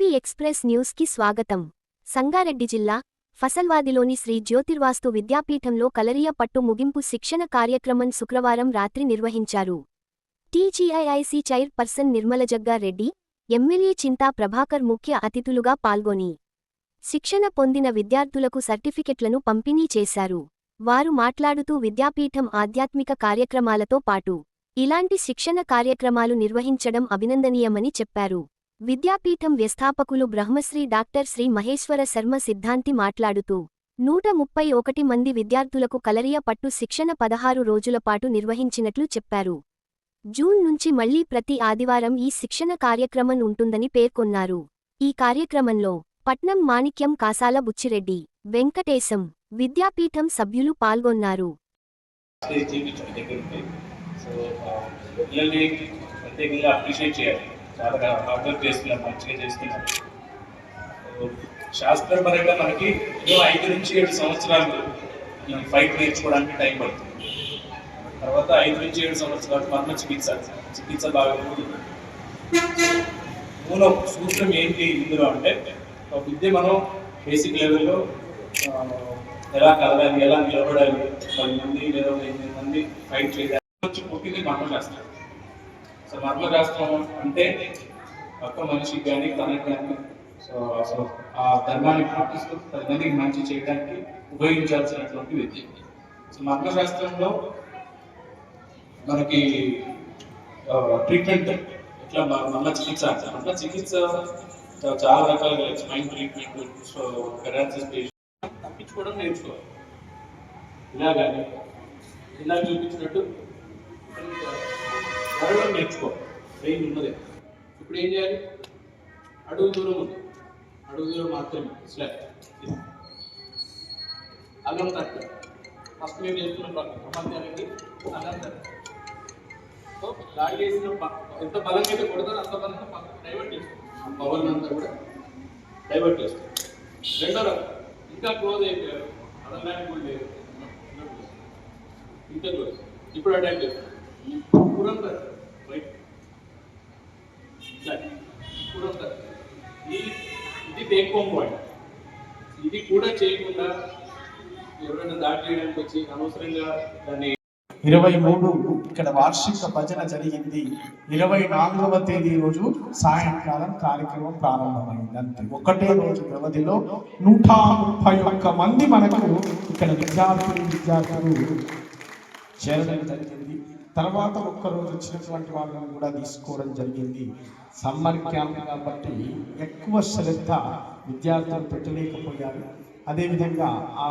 AB express న్యూస్కి స్వాగతం. సంగారెడ్డి జిల్లా ఫసల్వాదిలోని శ్రీ జ్యోతిర్వాస్తు విద్యాపీఠంలో కలరియ పట్టు ముగింపు శిక్షణ కార్యక్రమం శుక్రవారం రాత్రి నిర్వహించారు. TGIIC chairperson నిర్మలజగ్గారెడ్డి MLA Chinta Prabhakar ముఖ్య అతిథులుగా పాల్గొని శిక్షణ పొందిన విద్యార్థులకు సర్టిఫికెట్లను పంపిణీ చేశారు. వారు మాట్లాడుతూ విద్యాపీఠం ఆధ్యాత్మిక కార్యక్రమాలతో పాటు ఇలాంటి శిక్షణ కార్యక్రమాలు నిర్వహించడం అభినందనీయమని చెప్పారు. విద్యాపీఠం వ్యస్థాపకులు బ్రహ్మశ్రీ డాక్టర్ శ్రీ మహేశ్వర శర్మ సిద్ధాంతి మాట్లాడుతూ నూట ముప్పై ఒకటి మంది విద్యార్థులకు కలరియ పట్టు శిక్షణ పదహారు రోజుల పాటు నిర్వహించినట్లు చెప్పారు. జూన్ నుంచి మళ్ళీ ప్రతి ఆదివారం ఈ శిక్షణ కార్యక్రమం ఉంటుందని పేర్కొన్నారు. ఈ కార్యక్రమంలో పట్నం మాణిక్యం కాసాల బుచ్చిరెడ్డి వెంకటేశం విద్యాపీఠం సభ్యులు పాల్గొన్నారు. ప్రత్యేకంగా అప్రిషియేట్ చేయాలి. చాలా హార్డ్వర్క్ చేస్తున్నారు మంచిగా చేస్తున్నారు. శాస్త్రపరంగా మనకి ఏదో ఐదు నుంచి ఏడు సంవత్సరాలు ఈ ఫైట్ నేర్చుకోవడానికి టైం పడుతుంది. తర్వాత ఐదు నుంచి ఏడు సంవత్సరాలు మరణ చికిత్స చికిత్స బాగా మూల సూత్రం ఏంటి ఇందులో అంటే ఒక విద్య మనం బేసిక్ లెవెల్లో ఎలా కదలాలి ఎలా నిలబడాలి పది మంది లేదా ఎనిమిది మంది ఫైట్ చేయాలి వచ్చి పుట్టింది మరణశాస్త్రం సో మర్మశాస్త్రం అంటే ఒక్క మనిషికి కానీ తనకి కానీ సో సో ఆ ధర్మాన్ని పాటిస్తూ పది మందికి మంచి చేయడానికి ఉపయోగించాల్సినటువంటి విద్య సో మర్మశాస్త్రంలో మనకి ట్రీట్మెంట్ ఇట్లా మళ్ళీ చికిత్స అంటారు చికిత్స చాలా రకాలుగా spine treatment so paralysis patient తప్పించుకోవడం నేర్చుకోవాలి. ఇలా కానీ ఇలా చూపించినట్టు చదవడం నేర్చుకో. బ్రెయిన్ ఉన్నదే. ఇప్పుడు ఏం చేయాలి? అడుగు దూరం ఉంది. అడుగు దూరం మాత్రమే. స్లాబ్. అల్లం తట్టు. ఫస్ట్ మేము చేస్తున్న పక్కన మధ్యాహ్నానికి అల్లం తట్టు. సో దాడి చేసిన ఎంత బలంగా అయితే కొడతారో అంత బలంగా డైవర్ట్ చేస్తాం ఆ పవర్ అంతా కూడా డైవర్ట్ చేస్తాం రెండో రకం. ఇంకా క్లోజ్ అయిపోయారు. అదనడానికి కూడా లేదు. ఇంకా క్లోజ్ ఇప్పుడు అటాక్ చేస్తాం పురందర్ రైట్ పురందర్ ఇది ఇది టేక్ హోమ్ పాయింట్ ఇది కూడా చేయకుండా ఎవరైనా దాడి చేయడానికి వచ్చి అనవసరంగా దాన్ని ఇరవై మూడు ఇక్కడ వార్షిక భజన జరిగింది. ఇరవై నాలుగవ తేదీ రోజు సాయంకాలం కార్యక్రమం ప్రారంభమైంది. అంతే. ఒకటే రోజు వ్యవధిలో నూట ముప్పై ఒక్క మంది మనకు ఇక్కడ విద్యార్థులు విద్యార్థులు చేరడం జరిగింది. తర్వాత ఒక్కరోజు వచ్చినటువంటి వాళ్ళని కూడా తీసుకోవడం జరిగింది. సమ్మర్ క్యాంప్ కాబట్టి ఎక్కువ శ్రద్ధ విద్యార్థులు పెట్టలేకపోయారు. అదేవిధంగా ఆ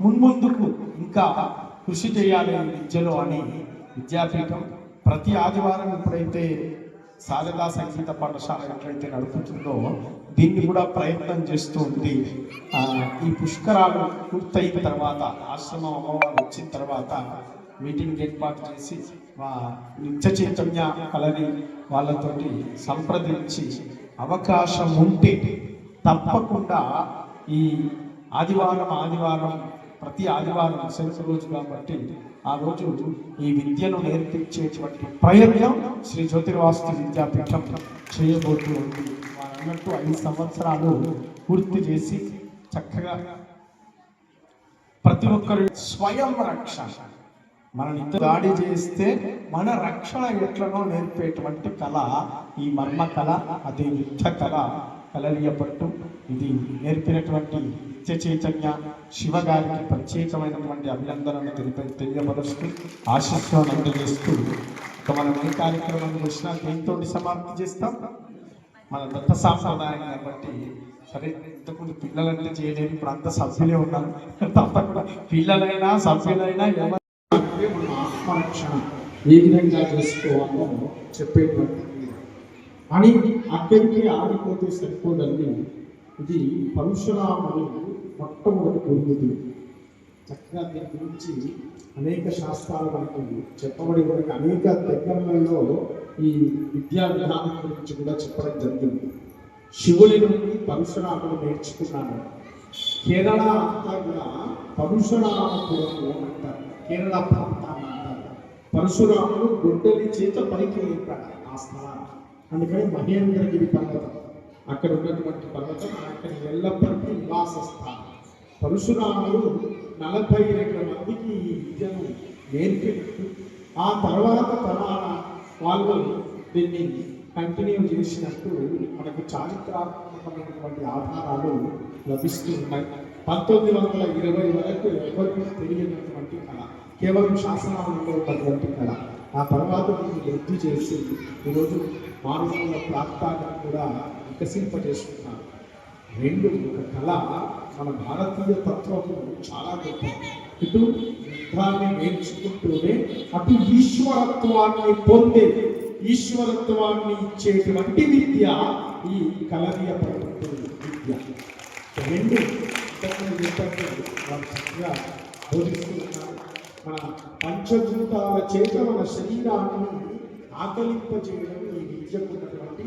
మున్ముందుకు ఇంకా కృషి చేయాలి విద్యలో అని విద్యాపీఠం ప్రతి ఆదివారం ఎప్పుడైతే శారదా సంగీత పాఠశాల ఎట్లయితే నడుపుతుందో దీన్ని కూడా ప్రయత్నం చేస్తూ ఉంది. ఈ పుష్కరాలు పూర్తయిన తర్వాత ఆశ్రమం అమ్మవారు వచ్చిన తర్వాత మీటింగ్ ఏర్పాటు చేసి మా నిత్య చైతన్య కలని వాళ్ళతోటి సంప్రదించి అవకాశం ఉంటే తప్పకుండా ఈ ఆదివారం ఆదివారం ప్రతి ఆదివారం సెలవు రోజు కాబట్టి ఆ రోజు ఈ విద్యను నేర్పించేటువంటి ప్రయత్నం శ్రీ జ్యోతిర్వాస్తు విద్యాపీఠం చేయబోతూ ఉంది అన్నట్టు ఐదు సంవత్సరాలు పూర్తి చేసి చక్కగా ప్రతి ఒక్కరు స్వయం రక్ష. మనల్ని ఇద్దరు దాడి చేస్తే మన రక్షణ ఎట్లనో నేర్పేటువంటి కళ ఈ మర్మ కళ అదే యుద్ధ కళ. కలలియపట్టు ఇది నేర్పినటువంటి నిత్య చైతన్య శివగారికి ప్రత్యేకమైనటువంటి అభినందనలు తెలిపి తెలియపరుస్తూ ఆశీస్సులను అందజేస్తూ ఇక మనం ఏ కార్యక్రమం చేసినా దేంతో సమాప్తి చేస్తాం. మన దత్త సాంప్రదాయం కాబట్టి సరే ఇంతకుముందు పిల్లలంటే చేయలేదు ఇప్పుడు అంత సభ్యులే ఉన్నారు. తప్పకుండా పిల్లలైనా సభ్యులైనా ఎవరు ఆత్మరక్షణ ఏ విధంగా చేసుకోవాలో చెప్పేటువంటి అని అక్కడికి ఆగిపోతే సరిపోదండి. ఇది పరశురాముడు మొట్టమొదటి గురుగుడు చక్కగా దీని గురించి అనేక శాస్త్రాలు మనకు చెప్పబడి మనకు అనేక దగ్గరలలో ఈ విద్యా విధానం గురించి కూడా చెప్పడం జరిగింది. శివుని నుండి పరశురాముడు నేర్చుకున్నాను కేరళ అంతా కూడా పరశురామపురము అంటారు. కేరళ ప్రాంతం పరశురాముడు గుడ్డలి చేత పైకి లేపాడు ఆ స్థలాన్ని అందుకని మహేంద్రగిరి పర్వతం. అక్కడ ఉన్నటువంటి పర్వతం అక్కడ ఎల్లప్పటికీ నివాస స్థానం. పరశురాముడు నలభై రెండు మందికి ఈ విద్యను నేర్పినట్టు. ఆ తర్వాత తరాల వాళ్ళు దీన్ని కంటిన్యూ చేసినట్టు మనకు చారిత్రాత్మకమైనటువంటి ఆధారాలు లభిస్తూ ఉన్నాయి. పంతొమ్మిది వందల ఇరవై వరకు ఎవరికి తెలియనటువంటి కళ? కేవలం శాసనాలలో ఉన్నటువంటి కళ. ఆ తర్వాత దీన్ని వృద్ధి చేసి ఈరోజు మానవుల ప్రాంతాలను కూడా వికసింపజేస్తున్నారు. రెండు ఒక కళ మన భారతీయ తత్వము చాలా గొప్ప ఇటు యుద్ధాన్ని నేర్చుకుంటూనే అటు ఈశ్వరత్వాన్ని పొందే ఈశ్వరత్వాన్ని ఇచ్చేటువంటి విద్య ఈ కలనీయ విద్య. రెండు చక్కగా బోధిస్తున్నారు మన పంచభూతాల చేత మన శరీరాన్ని ఆకలింపజేయడం ఈ విద్యకు ఉన్నటువంటి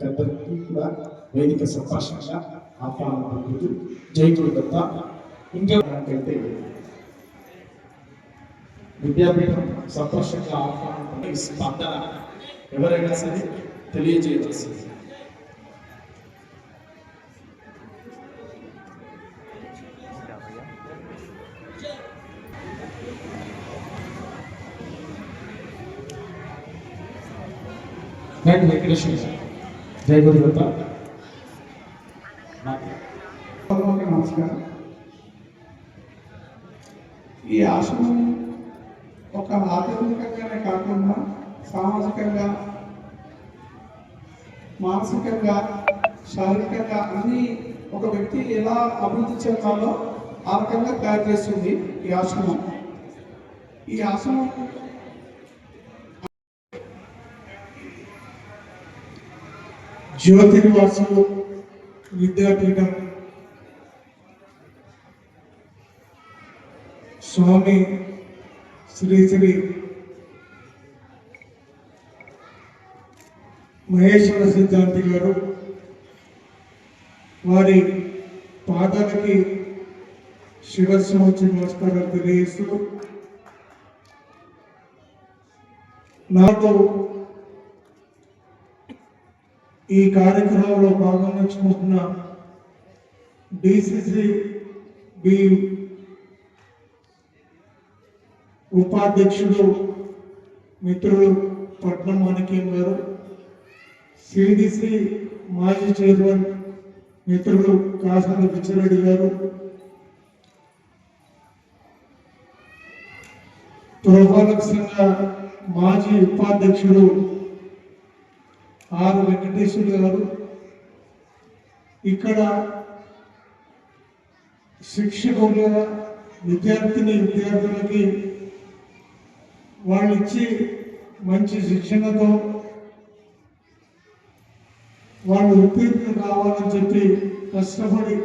పెద్దలకి కూడా వేదిక సంభాషణ ఆహ్వానం పొందుతూ జై గురుదత్త. ఇంకేమైతే విద్యాపీఠం సంతోషంగా ఆహ్వానం పొంది స్పందన ఎవరైనా సరే తెలియజేయవలసింది నేను వెంకటేశ్వర సార్. జై గురుదత్త అందరికీ నమస్కారం ఈ ఆశ్రమం ఒక ఆధ్యాత్మికంగానే కాకుండా సామాజికంగా మానసికంగా శారీరకంగా అన్ని ఒక వ్యక్తి ఎలా అభివృద్ధి చెందాలో ఆ రకంగా తయారు చేస్తుంది ఈ ఆశ్రమం. ఈ ఆశ్రమం జ్యోతిర్వాసులు విద్యాపీఠం స్వామి శ్రీ శ్రీ మహేశ్వర సిద్ధాంతి గారు వారి పాదాలకి శిరస్సు వచ్చి నమస్కారాలు తెలియజేస్తూ నాతో ఈ కార్యక్రమంలో భాగం పంచుకుంటున్న డిసిసి బి ఉపాధ్యక్షుడు మిత్రులు పట్నం మాణిక్యం గారు సిడిసి మాజీ చైర్మన్ మిత్రులు కాసాని పిచ్చిరెడ్డి గారు పురపాలక సంఘ మాజీ ఉపాధ్యక్షుడు ఆర్ వెంకటేశ్వరు గారు ఇక్కడ శిక్షకులుగా విద్యార్థిని విద్యార్థులకి వాళ్ళు ఇచ్చి మంచి శిక్షణతో వాళ్ళు ఉత్తీర్ణులు కావాలని చెప్పి కష్టపడి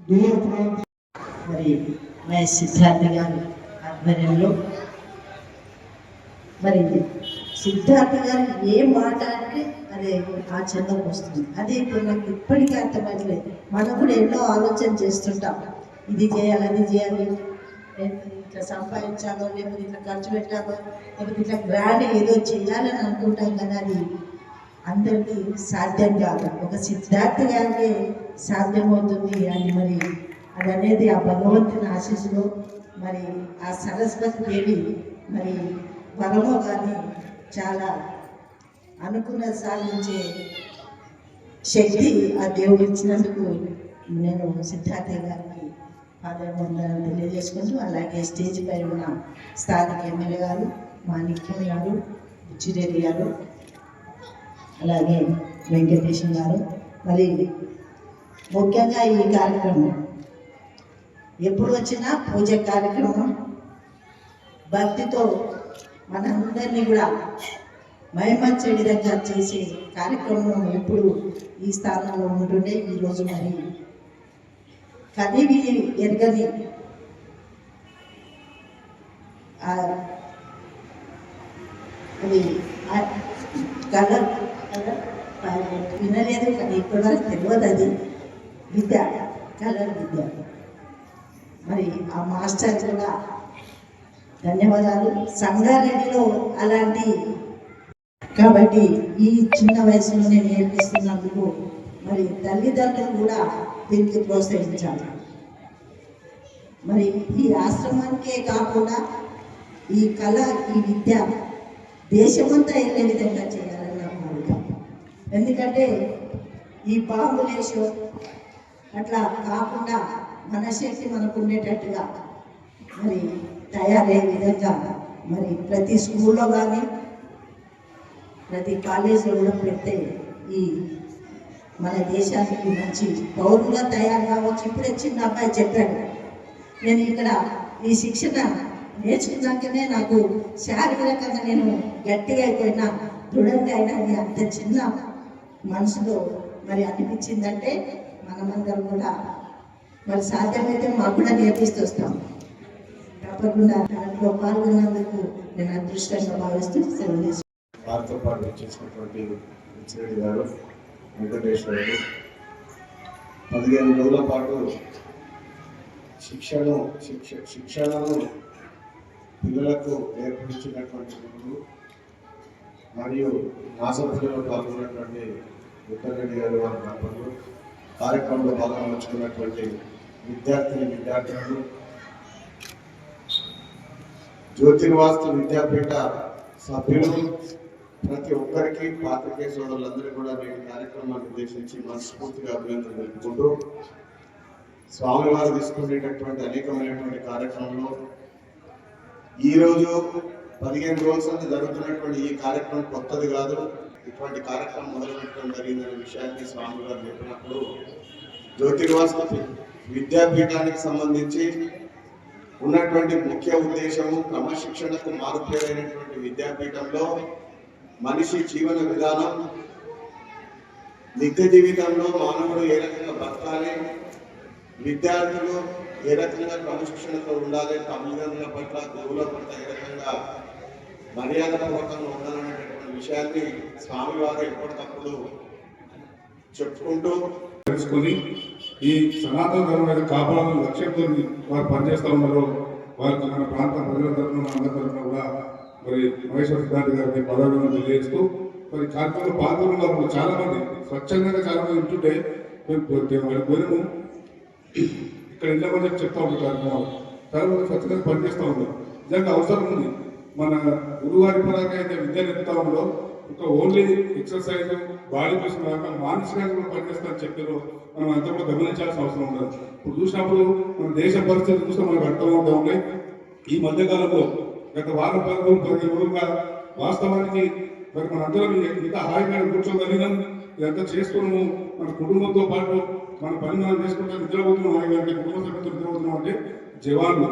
దూర ప్రాంతం మరి మహేష్ సిద్ధార్థ గారి ఆధ్వర్యంలో మరి సిద్ధార్థ గారు ఏం మాట అంటే అదే ఆచరణకు వస్తుంది. అదే ఇప్పుడు నాకు ఇప్పటికీ అర్థమవుతలేదు మనం కూడా ఎన్నో ఆలోచన చేస్తుంటాం. ఇది చేయాలి అది చేయాలి. లేకపోతే ఇట్లా సంపాదించాలో లేకపోతే ఇట్లా ఖర్చు పెట్టాలో లేకపోతే ఇట్లా గ్రాండ్ ఏదో చేయాలని అనుకుంటాం కానీ అది అందరికీ సాధ్యం కాదు. ఒక సిద్ధార్థ గారికి సాధ్యమవుతుంది అని మరి అది అనేది ఆ భగవంతుని ఆశీస్సులో మరి ఆ సరస్వతి దేవి మరి వరమో కానీ చాలా అనుకున్న సాధించే శక్తి ఆ దేవుడు ఇచ్చినందుకు నేను సిద్ధార్థ గారికి పాదవందనాలు తెలియజేసుకుంటూ అలాగే స్టేజ్ పై ఉన్న స్థానిక ఎమ్మెల్యే గారు మాణిక్యం గారు బుచ్చిరెడ్డి గారు అలాగే వెంకటేశం గారు. మరి ముఖ్యంగా ఈ కార్యక్రమం. ఎప్పుడు వచ్చినా పూజ కార్యక్రమం. భక్తితో మనందరినీ కూడా మహిమచ్చే విధంగా చేసే కార్యక్రమం ఎప్పుడు ఈ స్థానంలో ఉంటుండే ఈరోజు మరి. కదివి ఎరగని కలర్ వినలేదు కానీ ఇప్పటివరకు తెలియదు అది. విద్య కలర్ విద్య. మరి ఆ మాస్టర్ కూడా ధన్యవాదాలు. సంగారెడ్డిలో అలాంటి కాబట్టి ఈ చిన్న వయసులోనే నేర్పిస్తున్నందుకు మరి తల్లిదండ్రులు కూడా దీనికి ప్రోత్సహించాలి. మరి ఈ ఆశ్రమానికే కాకుండా ఈ కళ ఈ విద్య దేశమంతా వెళ్ళే విధంగా ఎందుకంటే ఈ బాంబులేషో అట్లా కాకుండా మన శక్తి మనకు ఉండేటట్టుగా మరి తయారయ్యే విధంగా మరి ప్రతి స్కూల్లో కానీ ప్రతి కాలేజీలో కూడా పెడితే ఈ మన దేశానికి మంచి పౌరులుగా తయారు కావచ్చు. ఇప్పుడే చిన్న అబ్బాయి చెప్పాడు. నేను ఇక్కడ ఈ శిక్షణ నేర్చుకున్నాకనే నాకు శారీరకంగా నేను గట్టిగా అయిపోయినా దృఢంగా అయినా అని అంత చిన్న మనసులో మరి అనిపించిందంటే మనమందరం కూడా మరి సాధ్యమైతే మాకు కూడా నేర్పిస్తూ వస్తాం తప్పకుండా దాంట్లో పాల్గొన్నందుకు నేను అదృష్టంగా భావిస్తూ సెలవు తీసుకుంటాను. వారితో పాటు చేసినటువంటి ఇచ్చిరెడ్డి గారు వెంకటేశ్వరుడు పదిహేను రోజుల పాటు శిక్షణ శిక్ష శిక్షణను పిల్లలకు నేర్పించినటువంటి గురువు మరియు నాసభ్యులు పాల్గొన్నటువంటి ఉత్తరెడ్డి గారి వారి దంపతులు కార్యక్రమంలో పాల్గొనవచ్చుకున్నటువంటి విద్యార్థిని విద్యార్థులను జ్యోతిర్వాస్తు విద్యాపీఠ సభ్యులు ప్రతి ఒక్కరికి పాత్రికేయ సోదరులందరూ కూడా నేను కార్యక్రమాన్ని ఉద్దేశించి మనస్ఫూర్తిగా అభినందనలు తెలుపుకుంటూ స్వామివారు తీసుకునేటటువంటి అనేకమైనటువంటి కార్యక్రమంలో ఈ రోజు పదిహేను రోజుల జరుగుతున్నటువంటి ఈ కార్యక్రమం కొత్తది కాదు. ఇటువంటి కార్యక్రమం మొదలుపెట్టడం జరిగిందనే విషయాన్ని స్వామి గారు చెప్పినప్పుడు జ్యోతిర్వాస్తు విద్యాపీఠానికి సంబంధించి ఉన్నటువంటి ముఖ్య ఉద్దేశము క్రమశిక్షణకు మారుపేరైనటువంటి విద్యాపీఠంలో మనిషి జీవన విధానం నిత్య జీవితంలో మానవుడు ఏ రకంగా బతకాలి విద్యార్థులు ఏ రకంగా క్రమశిక్షణతో ఉండాలి తల్లిదండ్రుల పట్ల గురువుల పట్ల ఏ రకంగా మర్యాదపూర్వకంగా ఉండాలనే విషయాన్ని స్వామివారు ఎప్పటికప్పుడు చెప్పుకుంటూ తెలుసుకొని ఈ సనాతన ధర్మమైన కాపాడాలని లక్ష్యంతో వారు పనిచేస్తూ ఉన్నారు వారికి మన ప్రాంత ప్రజల తరఫున అందరి తరఫున కూడా మరి మహేశ్వర సిద్ధాంతి గారికి పదవులను తెలియజేస్తూ మరి కార్యక్రమంలో పాల్గొన్న వారు చాలా మంది స్వచ్ఛందంగా చాలా మంది ఉంటుంటే మేము పోతే- పోయినాము. ఇక్కడ వెళ్ళమని మంది చెప్తా ఉంటాం కార్యక్రమాలు. చాలా మంది స్వచ్ఛందంగా పనిచేస్తూ ఉన్నారు. నిజంగా అవసరం ఉంది. మన గురువారి పరంగా అయితే విద్య నేర్పుతా ఒక ఓన్లీ ఎక్సర్సైజ్ బాడీ కోసం కాక మానసికంగా కూడా పనిచేస్తారని చెప్పారు మనం అంతా కూడా గమనించాల్సిన అవసరం ఉండదు ఇప్పుడు చూసినప్పుడు మన దేశ పరిస్థితి చూస్తే మనకు అర్థమవుతా ఉన్నాయి. ఈ మధ్యకాలంలో గత వారం పది రోజులు పదిహేను రోజులుగా వాస్తవానికి మరి మనందరం ఇంత హాయిగా కూర్చోగలిగినాం. ఇదంతా చేసుకున్నాము మన కుటుంబంతో పాటు మన పని మనం చేసుకుంటే నిద్రపోతున్నాం. హాయిగా అంటే కుటుంబ సభ్యులతో నిద్రపోతున్నాం అంటే జవాన్లు.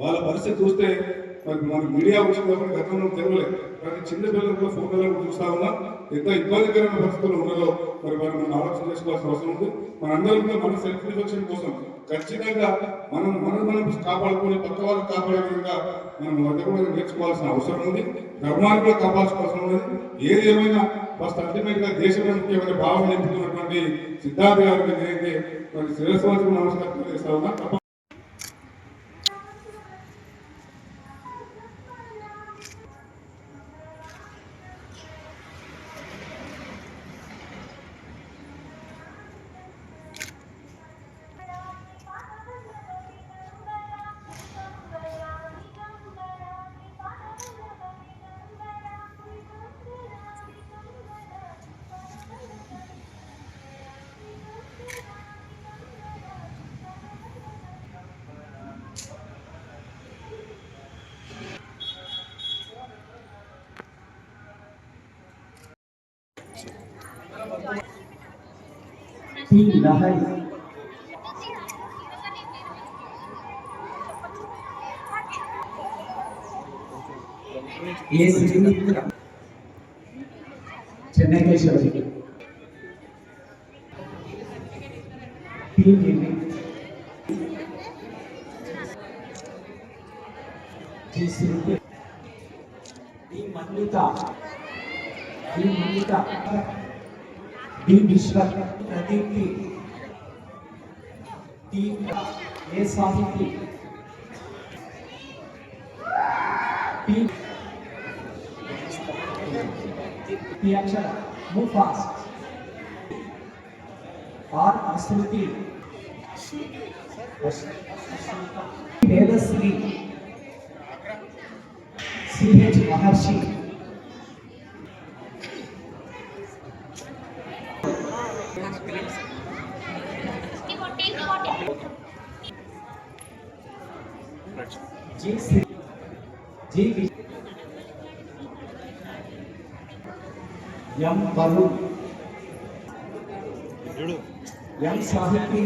వాళ్ళ పరిస్థితి చూస్తే మన మీడియా వచ్చిన కాబట్టి గతంలో తెలియలేదు కానీ చిన్న పిల్లలు కూడా ఫోటోలను చూస్తా ఉన్నాం ఎంత ఇబ్బందికరమైన పరిస్థితులు ఉండదో మరి మరి మనం ఆలోచన చేసుకోవాల్సిన అవసరం ఉంది. మనందరం కూడా మన సెల్ఫ్ రిఫ్లెక్షన్ కోసం ఖచ్చితంగా మనం మనం మనం కాపాడుకుని పక్క వాళ్ళని కాపాడే విధంగా మనం మధ్య కూడా నేర్చుకోవాల్సిన అవసరం ఉంది. ధర్మాన్ని కూడా కాపాడుకోవాల్సిన ఉంది. ఏది ఏమైనా ఫస్ట్ అల్టిమేట్గా దేశంలో ముఖ్యమైన భావం నింపుతున్నటువంటి సిద్ధార్థ గారికి నేనైతే మరి శిరస్వాసం నమస్కారం చేస్తా ఉన్నా की लहर ये चेन्नई के शब्द तीन Mallika Mallika Vishwa A Sahithi P P Akshara move fast R Ashruthi Vedasri CH Maharshi G Shri G V M Balu M Sahiti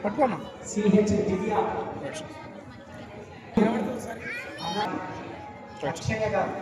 పట్టుకోమ్మా CH దివ్య అక్షయ గారు